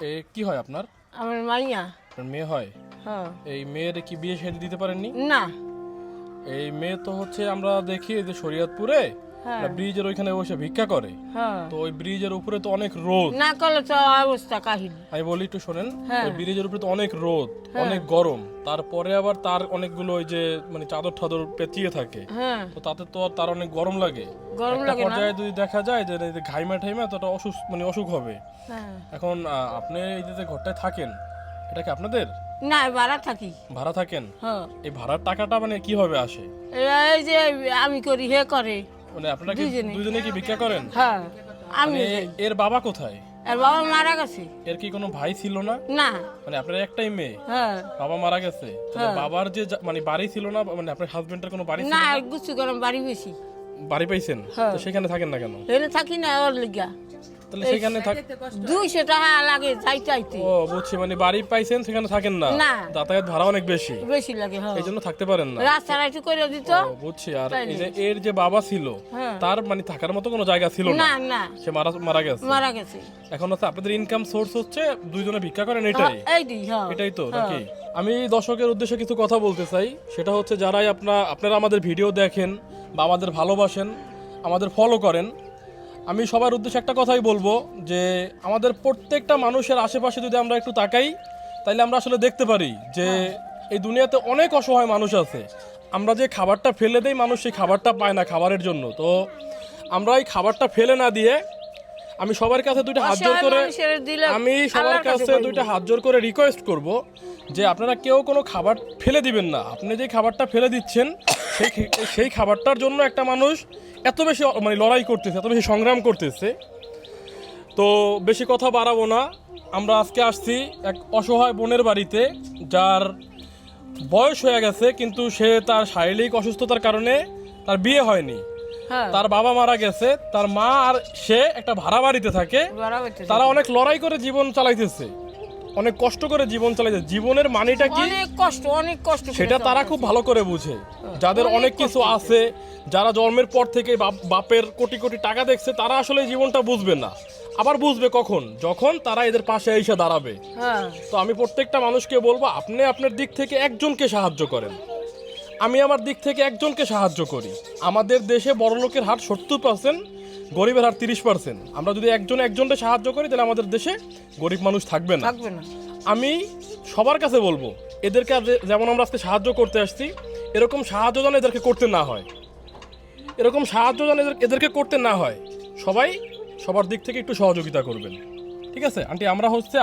এ কি হয় আপনার? আমার মাইয়া। আপনার মেয়ে হয়? হ্যাঁ। এই মেয়ের কি বিয়ে শাদী দিতে পারেননি? না। এই মেয়ে তো হচ্ছে আমরা দেখি যে শরীয়তপুরে ব্রিজের ওইখানে বসে ভিক্ষা করে। হ্যাঁ। তো ওই ব্রিজের উপরে তো অনেক রোদ। না করলে তো অবস্থা কাহিনী। আমি বলি একটু শোনেন হ্যাঁ। ওই ব্রিজের উপরে তো অনেক রোদ অনেক গরম। তারপরে আবার তার অনেকগুলো ওই যে মানে চাদর ঠাদর পেঁচিয়ে থাকে। হ্যাঁ। তো তাতে তো তার অনেক গরম লাগে। গরম লাগে না? পর্যায়ে যদি দেখা যায় যে ঘাইমা ঠাইমা তো অসুখ মানে অসুখ হবে। হ্যাঁ। এখন আপনি এই যে যে ঘরটায় থাকেন এটা কি আপনাদের? না ভাড়া থাকি। ভাড়া থাকেন? হ্যাঁ। এই ভাড়ার টাকাটা মানে কীভাবে আসে? এই যে আমি করি হে করে। মানে আপনারা কি দুইজনে। দুইজনে কি ভিক্ষা করেন? হ্যাঁ আমি মানে এর বাবা কোথায়? আর বাবা মারা গেছে। এর কি কোনো ভাই ছিল না? না। মানে আপনার একটাই মেয়ে? হ্যাঁ। বাবা মারা গেছে। তাহলে বাবার যে যা- মানে বাড়ি ছিল না মানে আপনার হাজবেন্ডের কোনো বাড়ি না গুছু গরম বাড়ি বেশি বাড়ি পাইছেন? হ্যাঁ। তো সেখানে থাকেন না কেন? এনে থাকি না ওর লিগা। তাহলে সেখানে থাক দুইশো টাকা লাগে যাইতে আইতে ও বুঝছি মানে বাড়ি পাইছেন সেখানে থাকেন না? না। যাতায়াত ভাড়া অনেক বেশি। বেশি লাগে হ্যাঁ। এই জন্য থাকতে পারেন না। রাস্তাটা একটু করে দিত। বুঝছি আর এই যে এর যে বাবা ছিল হ্যাঁ। তার মানে থাকার মতো কোনো জায়গা ছিল না? না না। সে মারা মারা গেছে। মারা গেছে। এখন হচ্ছে আপনাদের ইনকাম সোর্স হচ্ছে দুইজনে ভিক্ষা করেন এটাই। হ্যাঁ এটাই তো নাকি? আমি দর্শকের উদ্দেশ্যে কিছু কথা বলতে চাই। সেটা হচ্ছে যারাই আপনার আপনারা আমাদের ভিডিও দেখেন বা আমাদের ভালোবাসেন আমাদের ফলো করেন আমি সবার উদ্দেশ্যে একটা কথাই বলব যে আমাদের প্রত্যেকটা মানুষের আশেপাশে যদি আমরা একটু তাকাই তাহলে আমরা আসলে দেখতে পারি যে এই দুনিয়াতে অনেক অসহায় মানুষ আছে। আমরা যে খাবারটা ফেলে দেই মানুষ সেই খাবারটা পায় না খাবারের জন্য। তো আমরা এই খাবারটা ফেলে না দিয়ে আমি সবার কাছে দুইটা হাত জোর করে আমি সবার কাছে কাছে দুইটা হাত জোর করে রিকোয়েস্ট করব যে আপনারা কেউ কোনো খাবার ফেলে দিবেন না। আপনি যে খাবারটা ফেলে দিচ্ছেন সেই সেই খাবারটার জন্য একটা মানুষ এত বেশি মানে লড়াই করতেছে এত বেশি সংগ্রাম করতেছে। তো বেশি কথা বাড়াবো না। আমরা আজকে আসছি এক অসহায় বোনের বাড়িতে যার বয়স হয়ে গেছে কিন্তু সে তার শারীরিক অসুস্থতার কারণে তার বিয়ে হয়নি। হ্যাঁ। তার বাবা মারা গেছে তার মা আর সে একটা ভাড়া বাড়িতে থাকে। তারা অনেক লড়াই করে জীবন চালাইতেছে। অনেক কষ্ট করে জীবন চালাইতেছে জীবনের মানেটা কি? অনেক কষ্ট অনেক কষ্ট সেটা তারা খুব ভালো করে বুঝে। যাদের অনেক কিছু আছে যারা জন্মের পর থেকে বাপ- বাপের কোটি কোটি টাকা দেখছে তারা আসলে জীবনটা বুঝবে না। আবার বুঝবে কখন? যখন তারা এদের পাশে এসে দাঁড়াবে। হ্যাঁ। তো আমি প্রত্যেকটা মানুষকে বলব আপনি আপনার দিক থেকে একজনকে সাহায্য করেন। আমি আমার দিক থেকে একজনকে সাহায্য করি। আমাদের দেশে বড়লোকের হার সত্তর পার্সেন্ট গরিবের হার তিরিশ পার্সেন্ট। আমরা যদি একজন একজনকে সাহায্য করি তাহলে আমাদের দেশে গরিব মানুষ থাকবে না। থাকবে না। আমি সবার কাছে বলব এদেরকে যেমন আমরা আজকে সাহায্য করতে আসছি এরকম সাহায্য যেন এদেরকে করতে না হয়। এরকম সাহায্য যেন এদের- এদেরকে করতে না হয়। সবাই সবার দিক থেকে একটু সহযোগিতা করবেন। ঠিক আছে? আন্টি আমরা হচ্ছে